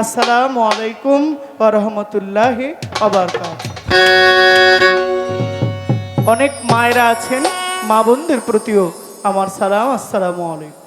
আসসালামু আলাইকুম রহমতুল্লাহ আবরকাত অনেক মায়েরা আছেন মা বোনদের প্রতিও আমার সালাম আসসালামু আলাইকুম।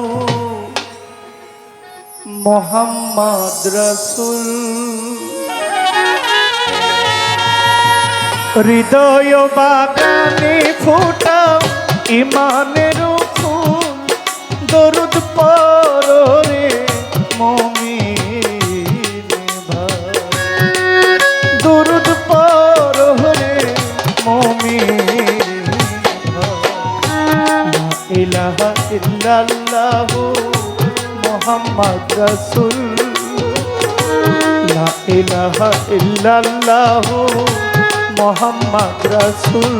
মোহাম্মদ রাসূল। হৃদয় বাগানে ফোটাও ইমানের ফুল। দরুদ পরে মমিন ভাই। দরুদ পরে লা ইলাহা মুহাম্মদ রসুল। লা ইলাহা ইল্লাল্লাহ মোহাম্মদ রসুল।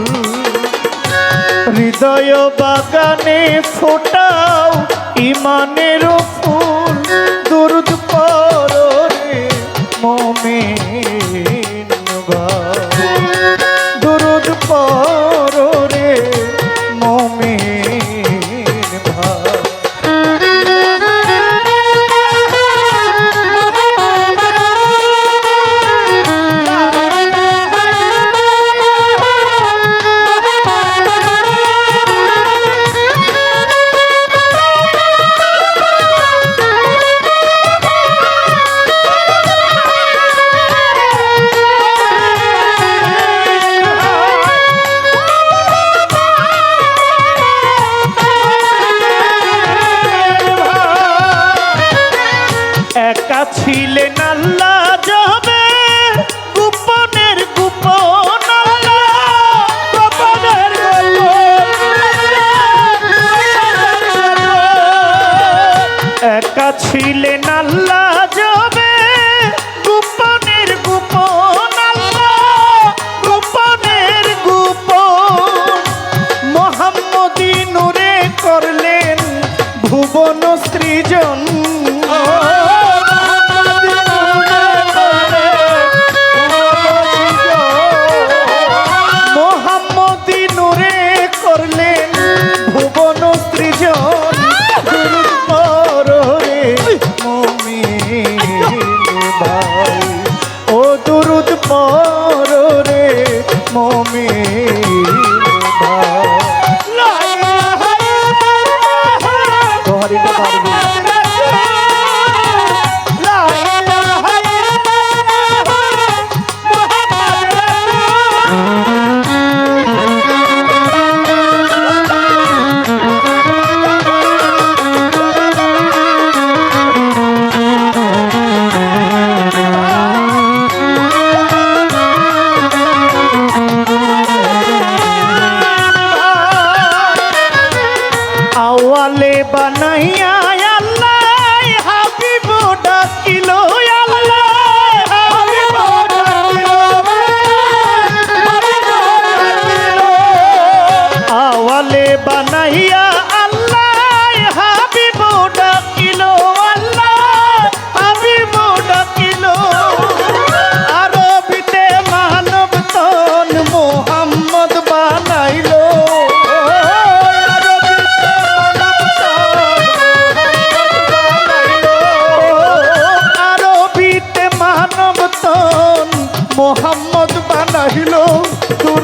হৃদয় বাগানে ফোটাও ইমানের ফুল। দুরুদ পরে মোমেন ছিলেন ও দুরুদ পর রে মুমিন। আমারে বানাইয়া আল্লাহ হাবিব ডাকিল আল্লাহ হাবিব ডাকিল। আরবিতে মানব তন মোহাম্মদ বানাইল। তোর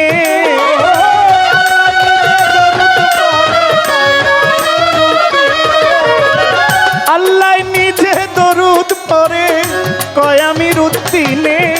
আমি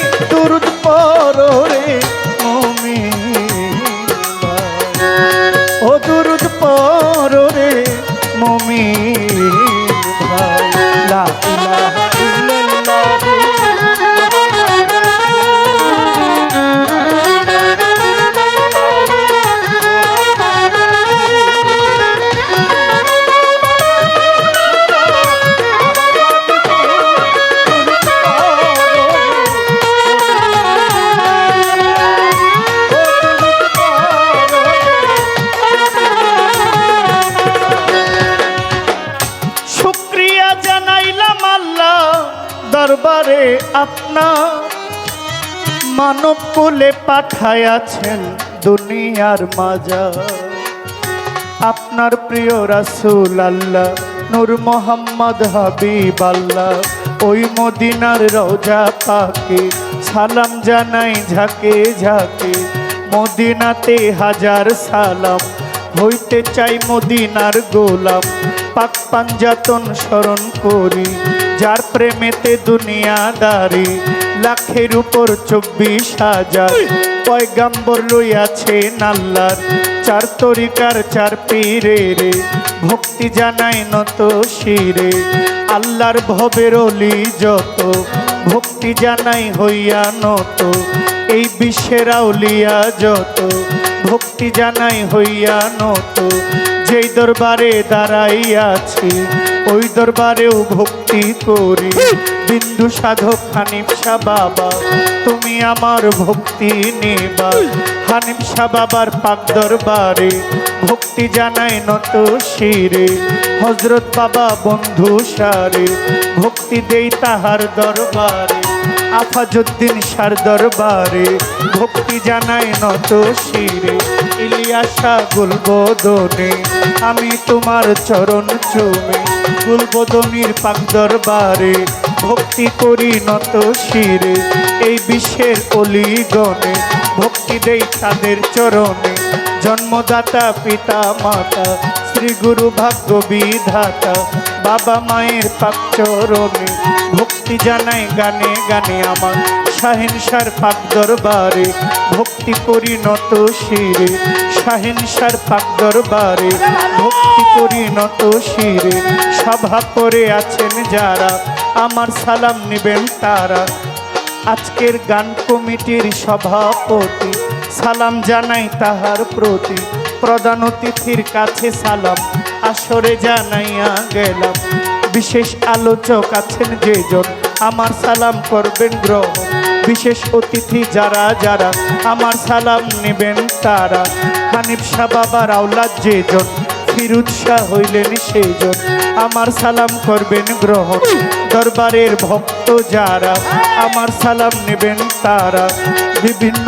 দরবারে আপনার মানব কোলে পাঠায়াছেন দুনিয়ার মাজা আপনার প্রিয় রাসূল আল্লাহ, নূর মোহাম্মদ হাবিব আল্লাহ, ওই মদিনার রওজা পাকে, সালাম জানাই ঝাঁকে ঝাঁকে, মদিনাতে হাজার সালাম হইতে চাই মদিনার গোলাম পাক পাঞ্জাতন স্মরণ করি, যার প্রেমেতে দুনিয়া দুনিয়াদারি লাখের উপর চব্বিশ হাজার পয়গাম্বর লইয়াছে নাল্লার। চার তরিকার চার পীরে রে, ভক্তি জানাই নত শিরে। আল্লাহর ভবের অলি যত, ভক্তি জানাই হইয়া নত। এই বিশ্বের আউলিয়া যত, ভক্তি জানাই হইয়া নত। যেই দরবারে দাঁড়াইয়াছি ওই দরবারেও ভক্তি করি। বিন্দু সাধক হানিফ বাবা, তুমি আমার ভক্তি নেবা। হানিফ বাবার পাক দরবারে ভক্তি জানাই নত শিরে। হজরত বাবা বন্ধু সারে, ভক্তি দেই তাহার দরবারে। আফাজুদ্দিন সার দরবারে ভক্তি জানাই নত শিরে। ইলিয়াসা গুলবদনে আমি তোমার চরণ চুমে। গুলবদনির পাক দরবারে ভক্তি করি নত শিরে। এই বিশ্বের অলিগণে ভক্তি দেই তাদের চরণে। জন্মদাতা, পিতা, মাতা, শ্রী গুরু ভাগ্য বিধাতা, বাবা মায়ের পাক চরণে। ভক্তি জানাই, গানে গানে আমার শাহিনসার পাক দরবারে। ভক্তি করি নত শিরে শাহিনসার পাক দরবারে। ভক্তি করি নত শিরে, সভা করে আছেন যারা, আমার সালাম নেবেন তারা। আজকের গান কমিটির সভাপতি, সালাম জানাই তাহার প্রতি। প্রধান অতিথির কাছে সালাম, আসরে জানাইয়া গেলাম। বিশেষ আলোচক আছেন যেজন আমার সালাম করবেন গ্রহণ বিশেষ অতিথি যারা যারা আমার সালাম নেবেন তারা। হানিফ শাহ বাবার আওলাদ যেজন ফিরুদ শাহ হইলেন সেইজন। আমার সালাম করবেন গ্রহণ। দরবারের ভক্ত যারা, আমার সালাম নেবেন তারা। বিভিন্ন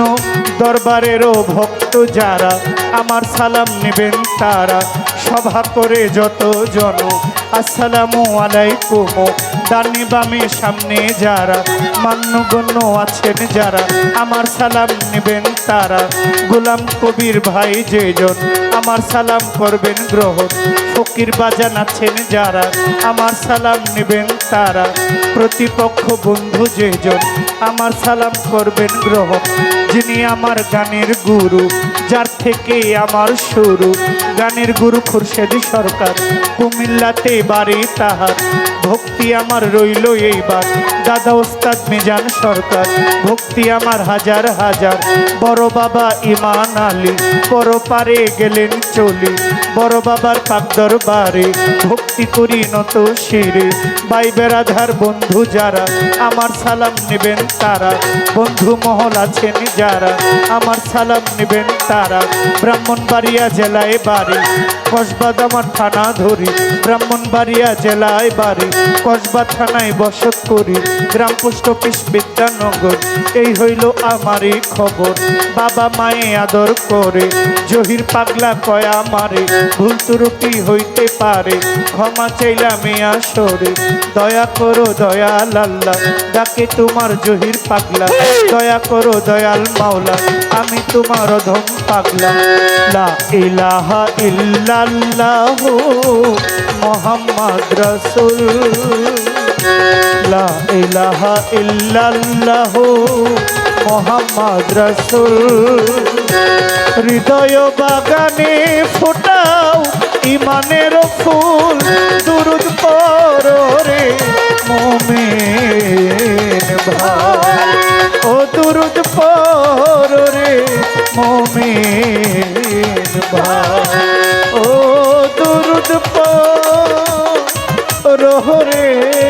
দরবারেরও ভক্ত যারা, আমার সালাম নেবেন তারা। সভা করে যত জন, আসসালামু আলাইকুম। ডানে বামে সামনে যারা, মান্যগণ্য আছেন যারা, আমার সালাম নেবেন তারা। গোলাম কবির ভাই যেজন, আমার সালাম করবেন গ্রহণ ফকির বাজান আছেন যারা, আমার সালাম নেবেন তারা। প্রতিপক্ষ বন্ধু যেজন, আমার সালাম করবেন গ্রহণ যিনি আমার গানের গুরু, যার থেকে আমার শুরু। গানের গুরু খুরশেদ সরকার কুমিল্লাতে বাড়ি তাহার। ভক্তি আমার রইল এইবার দাদা ওস্তাদ মিজান সরকার, ভক্তি আমার হাজার হাজার। বড় বাবা ইমান আলী বড় পারে গেলেন চলি। বড় বাবার পাক দরবারে ভক্তি করি নত শিরে। ভাই বেড়াধার বন্ধু যারা, আমার সালাম নেবেন তারা। বন্ধু মহল আছেন যারা, আমার সালাম নেবেন তারা। ব্রাহ্মণবাড়িয়া জেলায় বাড়ি, কসবাদ আমার থানা ধরি। ব্রাহ্মণবাড়িয়া জেলায় বাড়ি কসবা থানায় বসত করি, গ্রাম পোস্ট অফিস, বিদ্যানগর। এই হইল আমারই খবর। বাবা মায়ে আদর করে, জহির পাগলা কয় আমারে, ভুল হইতে পারে, ক্ষমা চাইলাম আসরে। দয়া করো দয়াল আল্লাহ, ডাকে তোমার জহির পাগলা। দয়া করো দয়াল মাওলা, আমি তোমার অধম পাগলা। লা ইলাহা ইল্লাল্লাহ মোহাম্মদ রসুল লা ইলাহা ইল্লাল্লাহ মোহাম্মদ রসুল। হৃদয় বাগানে ফোটাও ইমানের ফুল। দুরুদ পর রে মোমেন ভাই। ও দুরুদ পর রে মোমেন ভাই। ও দুরুদ পর হরে